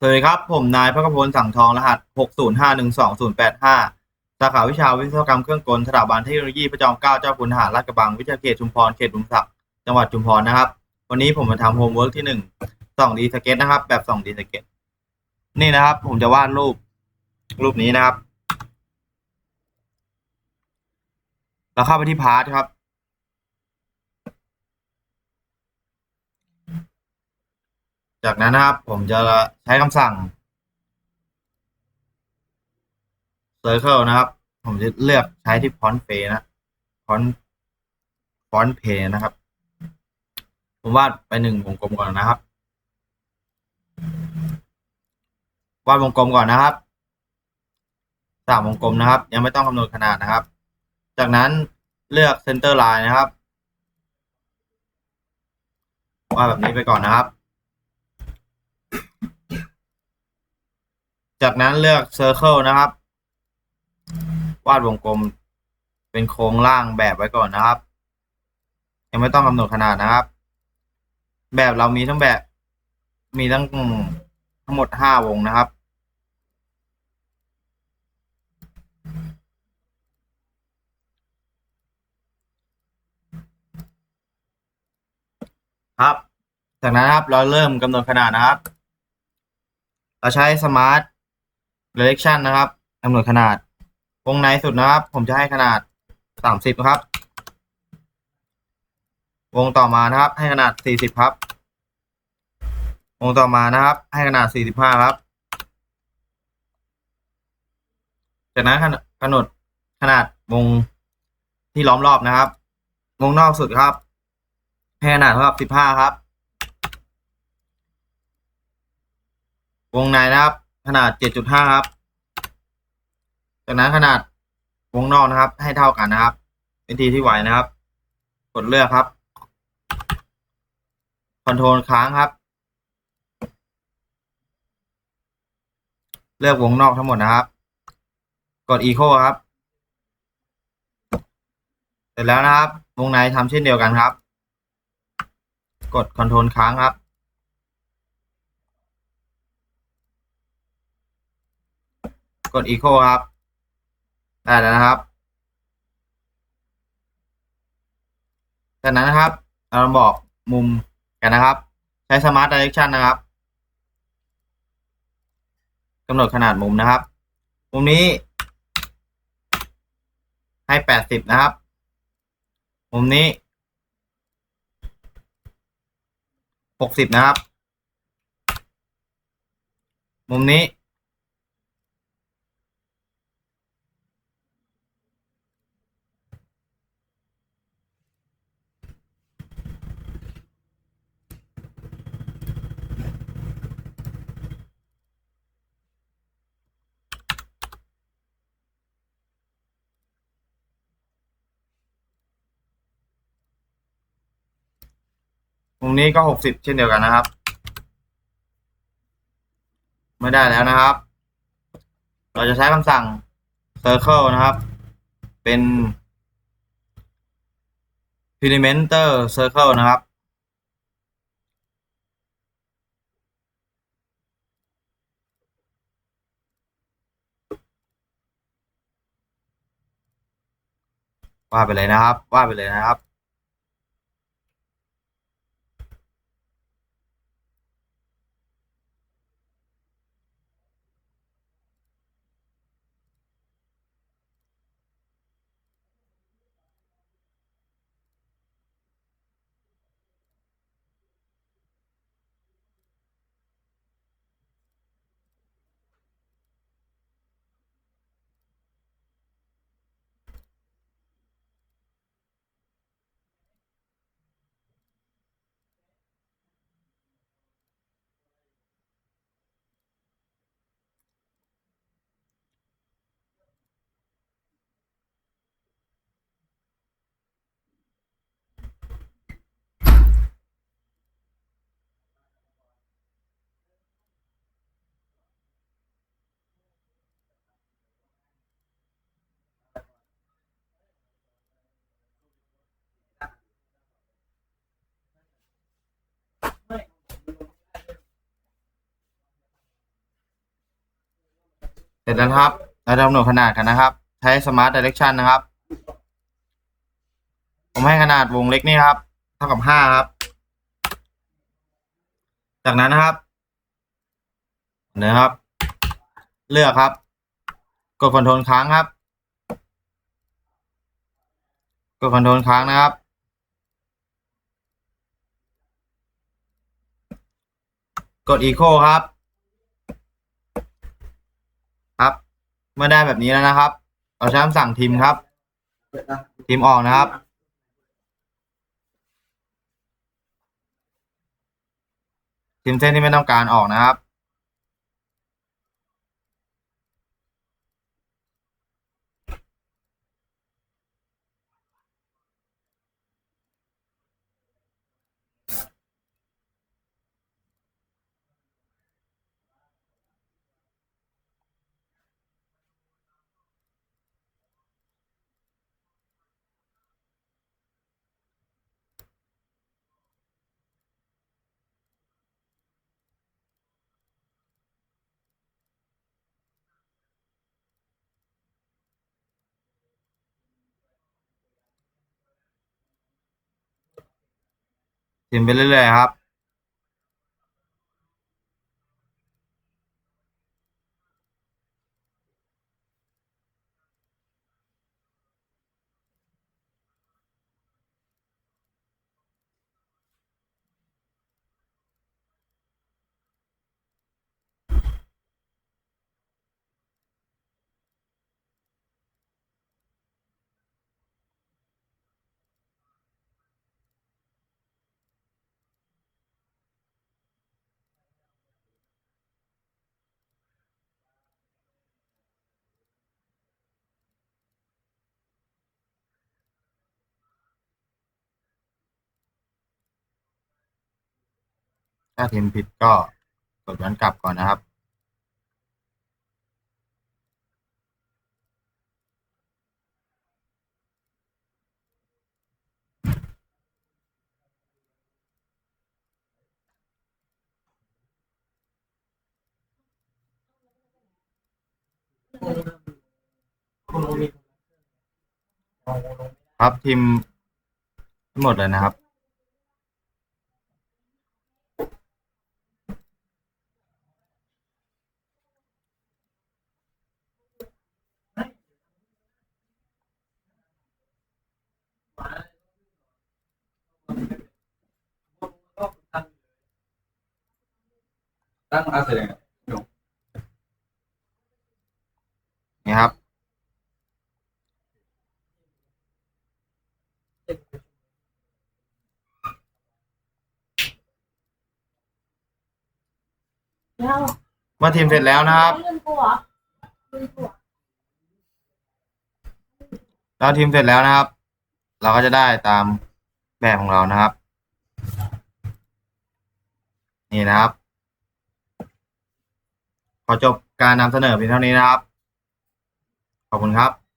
สวัสดีครับ ผมนายพระกพลสังทองรหัส 60512085สาขาวิชาวิศวกรรมเครื่องกลสถาบันเทคโนโลยีพระจอมเกล้าเจ้าคุณทหารราชกระบัง วิทยาเขตชุมพรเขตบุมศักดิ์จังหวัดชุมพรนะครับ วันนี้ผมมาทำโฮมเวิร์กที่หนึ่งสองดีสเก็ตนะครับ แบบสองดีสเก็ตนี่นะครับ ผมจะวาดรูปรูปนี้นะครับ เราเข้าไปที่พาร์ทครับ จากนั้นนะครับ ผมจะใช้คำสั่ง Circle นะครับ ผมจะเลือกใช้ที่ฟอนต์เฟนะฟอนต์ฟอนต์เพนะครับ ผมวาดไปหนึ่งวงกลมก่อนนะครับ วาดวงกลมก่อนนะครับสามวงกลมนะครับ ยังไม่ต้องคำนวณขนาดนะครับ จากนั้นเลือก Center Line นะครับ วาดแบบนี้ไปก่อนนะครับ จากนั้นเลือก Circle นะครับ วาดวงกลมเป็นโครงล่างแบบไว้ก่อนนะครับ ยังไม่ต้องกำหนดขนาดนะครับ แบบเรามีทั้งแบบ มีทั้งทั้งหมดห้าวงนะครับ ครับ จากนั้นครับเราเริ่มกำหนดขนาดนะครับ เราใช้ Smart Direction นะครับกำหนดขนาด วงในสุดนะครับ ผมจะให้ขนาด30ครับ วงต่อมานะครับ ให้ขนาด40ครับ วงต่อมานะครับ ให้ขนาด45ครับ จากนั้นกำหนดขนาดวงที่ล้อมรอบนะครับ วงนอกสุดครับ ให้ขนาดเท่ากับ15ครับ วงในนะครับ ขนาด 7.5 ครับ จากนั้นขนาดวงนอกนะครับ ให้เท่ากันนะครับวิธีที่ไหวนะครับ กดเลือกครับ คอนโทรลค้างครับ เลือกวงนอกทั้งหมดนะครับ กด Echo ครับ เสร็จแล้วนะครับ วงในทำเช่นเดียวกันครับ กดคอนโทรลค้างครับ กด Echo ครับ ได้แล้วนะครับ จากนั้นนะครับ เราบอกมุมกันนะครับ ใช้ Smart Direction นะครับกำหนดขนาดมุมนะครับ มุมนี้ ให้80นะครับ มุมนี้60นะครับ มุมนี้ มุมนี้ก็60เช่นเดียวกันนะครับ ไม่ได้แล้วนะครับ เราจะใช้คำสั่ง circle นะครับ เป็น perimeter circle นะครับว่าไปเลยนะครับ ว่าไปเลยนะครับ ร็จแล้วครับเราจะกำหนดขนาดกันนะครับ ใช้ Smart Direction นะครับ ผมให้ขนาดวงเล็กนี่ครับ เท่ากับห้าครับ จากนั้นนะครับนะครับ เลือกครับ กดคอนโทรลค้างครับ กดคอนโทรลค้างนะครับ กด Echo ครับครับ เมื่อได้แบบนี้แล้วนะครับ เราใช้คำสั่งทีมครับ ทีมออกนะครับ ทีมเส้นที่ไม่ต้องการออกนะครับ ทิมไปเรื่อยๆครับ ถ้าทิมผิดก็กดย้อนกลับก่อนนะครับ ครับทิมทั้งหมดเลยนะครับ ตั้งอาเสร็จยังนี่ครับ แล้วเมื่อทีมเสร็จแล้วนะครับ ลืมกูเหรอลืมกูเหรอเราทีมเสร็จแล้วนะครับ เราก็จะได้ตามแบบของเรานะครับ นี่นะครับ ขอจบการนำเสนอเพียงเท่านี้นะครับ ขอบคุณครับ